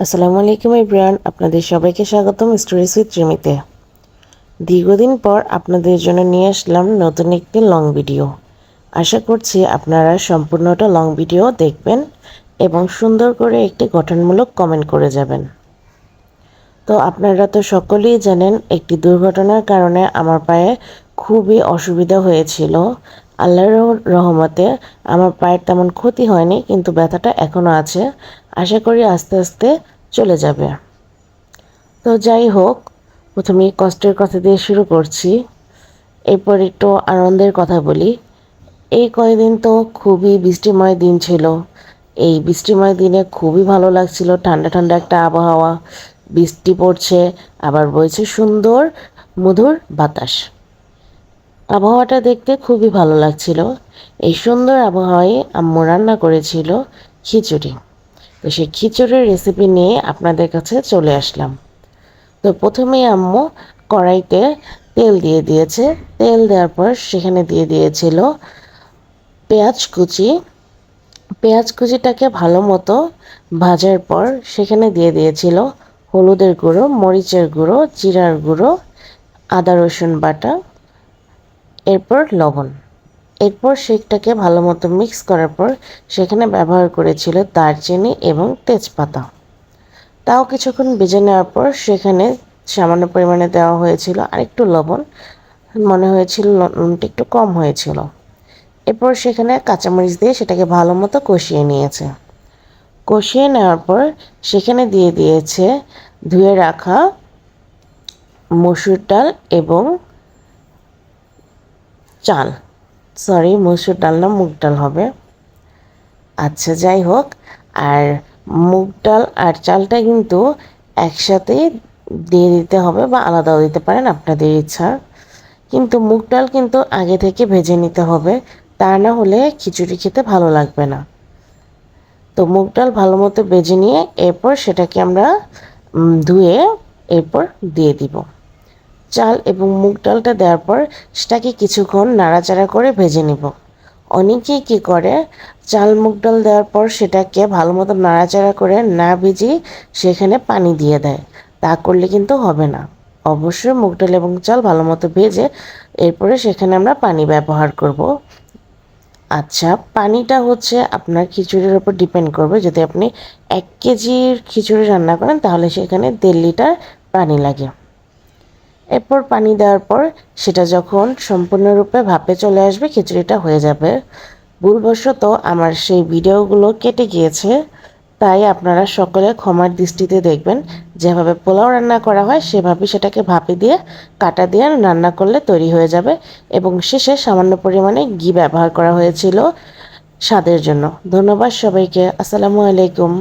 আসসালামু আলাইকুম ইব্রান আপনাদের সবাইকে স্বাগতম স্টোরি সুইথ রিমিতে দীর্ঘদিন পর আপনাদের জন্য নিয়ে আসলাম নতুন একটি লং ভিডিও আশা করছি আপনারা সম্পূর্ণটা লং ভিডিও দেখবেন এবং সুন্দর করে একটি গঠনমূলক কমেন্ট করে যাবেন। তো আপনারা তো সকলেই জানেন, একটি দুর্ঘটনার কারণে আমার পায়ে খুবই অসুবিধা হয়েছিল। আল্লাহর রহমতে আমার পায়ের তেমন ক্ষতি হয়নি, কিন্তু ব্যথাটা এখনও আছে। আশা করি আস্তে আস্তে চলে যাবে। তো যাই হোক প্রথমে কষ্টের কথা দিয়ে শুরু করছি। এরপর একটু আনন্দের কথা বলি। এই কয়েকদিন তো খুবই বৃষ্টিময় দিন ছিল। এই বৃষ্টিময় দিনে খুবই ভালো লাগছিল, ঠান্ডা ঠান্ডা একটা আবহাওয়া, বৃষ্টি পড়ছে, আবার বইছে সুন্দর মধুর বাতাস। আবহাওয়াটা দেখতে খুবই ভালো লাগছিল। এই সুন্দর আবহাওয়ায় আম্মু রান্না করেছিল খিচুড়ি। তো সেই খিচুড়ির রেসিপি নিয়ে আপনাদের কাছে চলে আসলাম। তো প্রথমেই আম্মু কড়াইতে তেল দিয়ে দিয়েছে। তেল দেওয়ার পর সেখানে দিয়ে দিয়েছিল পেঁয়াজ কুচি। পেঁয়াজ কুচিটাকে ভালো মতো ভাজার পর সেখানে দিয়ে দিয়েছিল হলুদের গুঁড়ো, মরিচের গুঁড়ো, জিরার গুঁড়ো, আদা রসুন বাটা, এরপর লবণ। এরপর সেটাকে ভালো মতো মিক্স করার পর সেখানে ব্যবহার করেছিল দারচিনি এবং তেজপাতা। তাও কিছুক্ষণ বেজে নেওয়ার পর সেখানে সামান্য পরিমাণে দেওয়া হয়েছিল আরেকটু লবণ। মনে হয়েছিল লবণটা একটু কম হয়েছিল। এরপর সেখানে কাঁচামরিচ দিয়ে সেটাকে ভালো মতো কষিয়ে নিয়েছে। কষিয়ে নেওয়ার পর সেখানে দিয়ে দিয়েছে ধুয়ে রাখা মসুর ডাল এবং চাল। সরি মসুর ডাল না মুগ ডাল হবে। আচ্ছা যাই হোক, আর মুগ ডাল আর চালটা কিন্তু একসাথেই দিয়ে দিতে হবে বা আলাদাও দিতে পারেন আপনাদের ইচ্ছা। কিন্তু মুগ ডাল কিন্তু আগে থেকে ভেজে নিতে হবে, তা না হলে খিচুড়ি খেতে ভালো লাগবে না। তো মুগ ডাল ভালো মতো ভেজে নিয়ে এরপর সেটাকে আমরা ধুয়ে এরপর দিয়ে দিব। চাল এবং মুগ ডালটা দেওয়ার পর সেটাকে কিছুক্ষণ নাড়াচাড়া করে ভেজে নিব। অনেকেই কী করে, চাল, মুগ ডাল দেওয়ার পর সেটাকে ভালো মতো নাড়াচাড়া করে না ভেজে সেখানে পানি দিয়ে দেয়। তা করলে কিন্তু হবে না। অবশ্যই মুগ ডাল এবং চাল ভালো মতো ভেজে এরপরে সেখানে আমরা পানি ব্যবহার করব। আচ্ছা পানিটা হচ্ছে আপনার খিচুড়ির উপর ডিপেন্ড করবে। যদি আপনি এক কেজির খিচুড়ি রান্না করেন তাহলে সেখানে দেড় লিটার পানি লাগে। এরপর পানি দেওয়ার পর সেটা যখন সম্পূর্ণরূপে ভাপে চলে আসবে, খিচুড়িটা হয়ে যাবে। ভুলবশত আমার সেই ভিডিওগুলো কেটে গিয়েছে, তাই আপনারা সকলে ক্ষমার দৃষ্টিতে দেখবেন। যেভাবে পোলাও রান্না করা হয় সেভাবে সেটাকে ভাপে দিয়ে, কাটা দিয়ে রান্না করলে তৈরি হয়ে যাবে এবং শেষে সামান্য পরিমাণে ঘি ব্যবহার করা হয়েছিল স্বাদের জন্য। ধন্যবাদ সবাইকে। আসসালামু আলাইকুম।